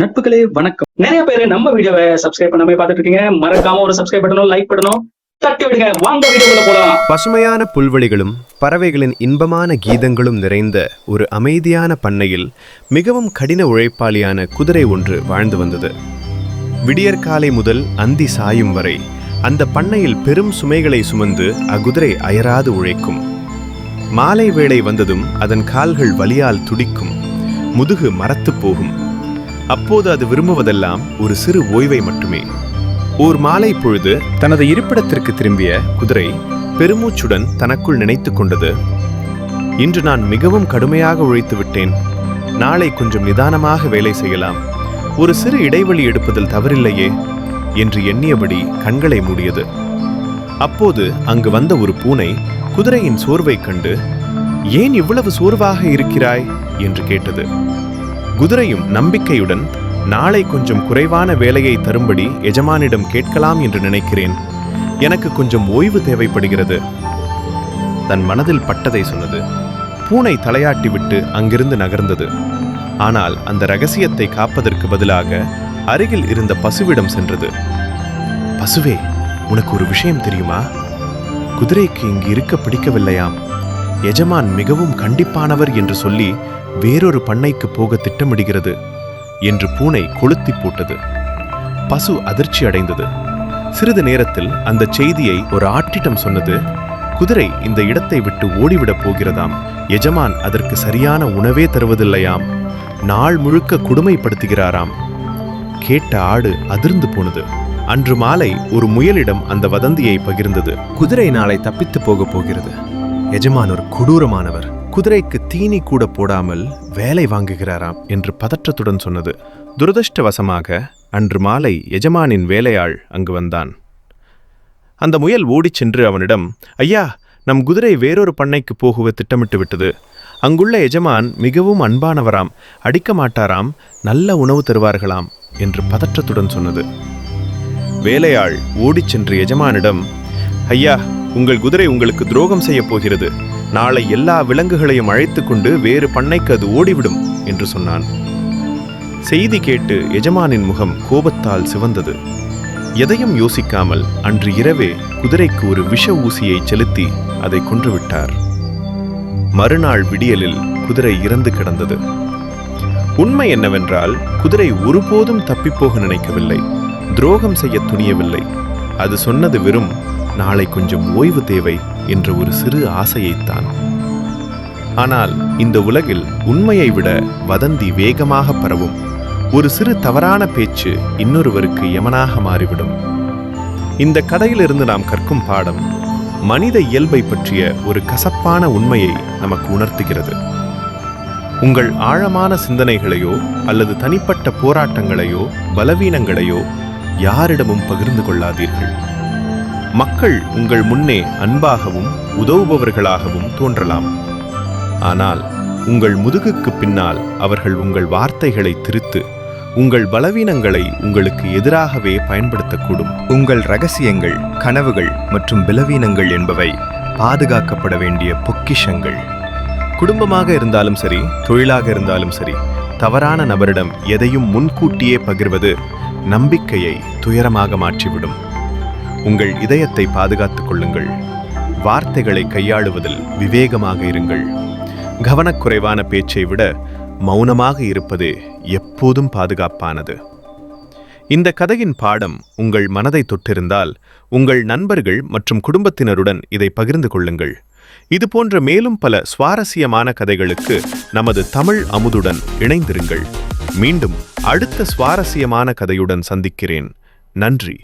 நட்புகளே வணக்கம். நிறைய பேர் நம்ம வீடியோவை சப்ஸ்கிரைப் பண்ணாமே பார்த்துட்டு இருக்கீங்க மறக்காம ஒரு சப்ஸ்கிரைப் பண்ணணும் லைக் பண்ணணும் தட்டி விடுங்க. வாங்க வீடியோக்குள்ள போலாம். பசுமையான புல்வெளிகளும் பறவைகளின் இன்பமான கீதங்களும் நிறைந்த ஒரு அமைதியான பண்ணையில் மிகவும் கடின உழைப்பாளியான குதிரை ஒன்று வாழ்ந்து வந்தது. விடியற்காலை முதல் அந்தி சாயும் வரை அந்த பண்ணையில் பெரும் சுமைகளை சுமந்து அக்குதிரை அயராது உழைக்கும். மாலை வேளை வந்ததும் அதன் கால்கள் வலியால் துடிக்கும். முதுகு மரத்து போகும். அப்போது அது விரும்புவதெல்லாம் ஒரு சிறு ஓய்வை மட்டுமே. ஓர் மாலை பொழுது தனது இருப்பிடத்திற்கு திரும்பிய குதிரை பெருமூச்சுடன் தனக்குள் நினைத்துக் கொண்டது. இன்று நான் மிகவும் கடுமையாக உழைத்து விட்டேன். நாளை கொஞ்சம் நிதானமாக வேலை செய்யலாம். ஒரு சிறு இடைவெளி எடுப்பதில் தவறில்லையே என்று எண்ணியபடி கண்களை மூடியது. அப்போது அங்கு வந்த ஒரு பூனை குதிரையின் சோர்வைக் கண்டு ஏன் இவ்வளவு சோர்வாக இருக்கிறாய்? என்று கேட்டது. குதிரையும் நம்பிக்கையுடன் நாளை கொஞ்சம் குறைவான வேலையை தரும்படி எஜமானிடம் கேட்கலாம் என்று நினைக்கிறேன். எனக்கு கொஞ்சம் ஓய்வு தேவைப்படுகிறது. தன் மனதில் பட்டதை சொன்னது. பூனை தலையாட்டி விட்டு அங்கிருந்து நகர்ந்தது. ஆனால் அந்த ரகசியத்தை காப்பதற்கு பதிலாக அருகில் இருந்த பசுவிடம் சென்றது. பசுவே உனக்கு ஒரு விஷயம் தெரியுமா? குதிரைக்கு இங்கு இருக்க பிடிக்கவில்லையாம். எஜமான் மிகவும் கண்டிப்பானவர் என்று சொல்லி வேறொரு பண்ணைக்கு போக திட்டமிடுகிறது என்று பூனை கொளுத்தி போட்டது. பசு அதிர்ச்சி அடைந்தது. சிறிது நேரத்தில் அந்த செய்தியை ஒரு ஆட்டிடம் சொன்னது குதிரை இந்த இடத்தை விட்டு ஓடிவிடப் போகிறதாம். எஜமான் அதற்கு சரியான உணவே தருவதில்லையாம். நாள் முழுக்க கொடுமைப்படுத்துகிறாராம். கேட்ட ஆடு அதிர்ந்து போனது. அன்று மாலை ஒரு முயலிடம் அந்த வதந்தியை பகிர்ந்தது. குதிரை நாளை தப்பித்து போகப் போகிறது. எஜமான் ஒரு கொடூரமானவர். குதிரைக்கு தீனி கூட போடாமல் வேலை வாங்குகிறாராம் என்று பதற்றத்துடன் சொன்னது. துரதிருஷ்டவசமாக அன்று மாலை எஜமானின் வேலையாள் அங்கு வந்தான். அந்த முயல் ஓடிச் சென்று அவனிடம் ஐயா நம் குதிரை வேறொரு பண்ணைக்கு போகுவ திட்டமிட்டு விட்டது. அங்குள்ள எஜமான் மிகவும் அன்பானவராம் அடிக்க மாட்டாராம் நல்ல உணவு தருவார்களாம் என்று பதற்றத்துடன் சொன்னது. வேலையாள் ஓடிச் சென்று எஜமானிடம் ஐயா உங்கள் குதிரை உங்களுக்கு துரோகம் செய்யப் போகிறது. நாளை எல்லா விலங்குகளையும் அழைத்துக் கொண்டு வேறு பண்ணைக்கு அது ஓடிவிடும் என்று சொன்னான். செய்தி கேட்டு எஜமானின் முகம் கோபத்தால் சிவந்தது. எதையும் யோசிக்காமல் அன்று இரவே குதிரைக்கு ஒரு விஷ ஊசியை செலுத்தி அதை கொன்றுவிட்டார். மறுநாள் விடியலில் குதிரை இறந்து கிடந்தது. உண்மை என்னவென்றால் குதிரை ஒருபோதும் தப்பிப்போக நினைக்கவில்லை. துரோகம் செய்ய துணியவில்லை. அது சொன்னது வெறும் நாளை கொஞ்சம் ஓய்வு தேவை என்ற ஒரு சிறு ஆசையைத்தான். ஆனால் இந்த உலகில் உண்மையை விட வதந்தி வேகமாக பரவும். ஒரு சிறு தவறான பேச்சு இன்னொருவருக்கு யமனாக மாறிவிடும். இந்த கதையிலிருந்து நாம் கற்கும் பாடம் மனித இயல்பை பற்றிய ஒரு கசப்பான உண்மையை நமக்கு உணர்த்துகிறது. உங்கள் ஆழமான சிந்தனைகளையோ அல்லது தனிப்பட்ட போராட்டங்களையோ பலவீனங்களையோ யாரிடமும் பகிர்ந்து கொள்ளாதீர்கள். மக்கள் உங்கள் முன்னே அன்பாகவும் உதவுபவர்களாகவும் தோன்றலாம். ஆனால் உங்கள் முதுகுக்கு பின்னால் அவர்கள் உங்கள் வார்த்தைகளை திருத்து உங்கள் பலவீனங்களை உங்களுக்கு எதிராகவே பயன்படுத்தக்கூடும். உங்கள் ரகசியங்கள் கனவுகள் மற்றும் பலவீனங்கள் என்பவை பாதுகாக்கப்பட வேண்டிய பொக்கிஷங்கள். குடும்பமாக இருந்தாலும் சரி தொழிலாக இருந்தாலும் சரி தவறான நபரிடம் எதையும் முன்கூட்டியே பகிர்வது நம்பிக்கையை துயரமாக மாற்றிவிடும். உங்கள் இதயத்தை பாதுகாத்துக் கொள்ளுங்கள். வார்த்தைகளை கையாளுவதில் விவேகமாக இருங்கள். கவனக்குறைவான பேச்சை விட மௌனமாக இருப்பது எப்போதும் பாதுகாப்பானது. இந்த கதையின் பாடம் உங்கள் மனதை தொட்டிருந்தால் உங்கள் நண்பர்கள் மற்றும் குடும்பத்தினருடன் இதை பகிர்ந்து கொள்ளுங்கள். இது போன்ற மேலும் பல சுவாரஸ்யமான கதைகளுக்கு நமது தமிழ் அமுதுடன் இணைந்திருங்கள். மீண்டும் அடுத்த சுவாரஸ்யமான கதையுடன் சந்திக்கிறேன். நன்றி.